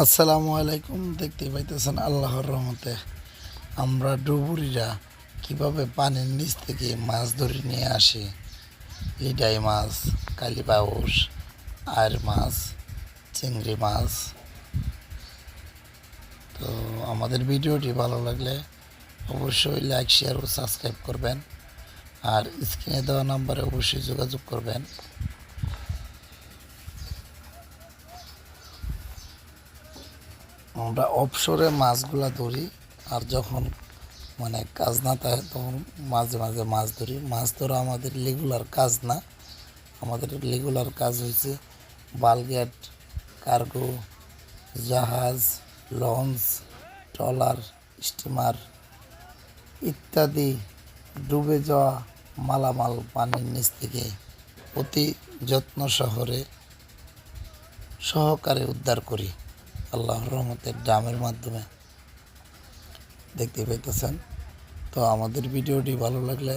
আসসালামু আলাইকুম দেখতে পাইতেছেন আল্লাহর রহমতে। আমরা ডুবুরিরা কীভাবে পানির নিচ থেকে মাছ ধরে নিয়ে আসি? লিডাই মাছ কালিবাউস আর মাছ, চিংড়ি মাছ। তো আমাদের ভিডিওটি ভালো লাগলে অবশ্যই লাইক, শেয়ার ও সাবস্ক্রাইব করবেন। আর স্ক্রিনে দেওয়া নাম্বারে অবশ্যই যোগাযোগ করবেন। আমরা অবসরে মাছগুলা ধরি, আর যখন মানে কাজ না থাকে তখন মাঝে মাঝে মাছ ধরি। মাছ ধরা আমাদের রেগুলার কাজ না। আমাদের রেগুলার কাজ হয়েছে বালগেট, কার্গো, জাহাজ, লঞ্চ, ট্রলার, স্টিমার ইত্যাদি ডুবে যাওয়া মালামাল পানির নিচ থেকে অতি যত্ন শহরে সহকারে উদ্ধার করি। আল্লাহর রহমতের ড্রামের মাধ্যমে দেখতে পাইতেছেন। তো আমাদের ভিডিওটি ভালো লাগলে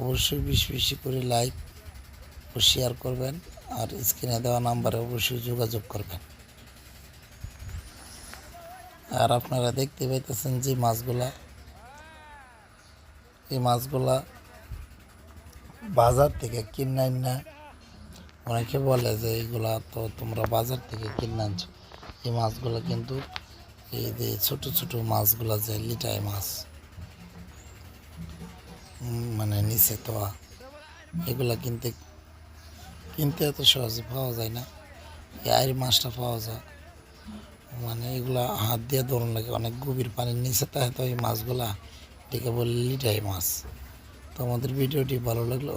অবশ্যই বেশি বেশি করে লাইক ও শেয়ার করবেন আর স্ক্রিনে দেওয়া নাম্বারে অবশ্যই যোগাযোগ করবেন। আর আপনারা দেখতে পাইতেছেন যে মাছগুলা, এই মাছগুলা বাজার থেকে কিনে না। অনেকে বলে যে এইগুলা তো তোমরা বাজার থেকে কিনে আনছো। এই মাছগুলো কিন্তু এই যে ছোট ছোট মাছগুলো যে লিটাই মাছ মানে নিচে তোয়া, এগুলা কিনতে কিনতে এত সহজে পাওয়া যায় না। এই আইর মাছটা পাওয়া যায়। মানে এগুলা হাত দিয়ে ধরুন লাগে অনেক গভীর পানির নিচে থাকে তো এই মাছগুলা, এটাকে বলে লিটাই মাছ। তো আমাদের ভিডিওটি ভালো লাগলে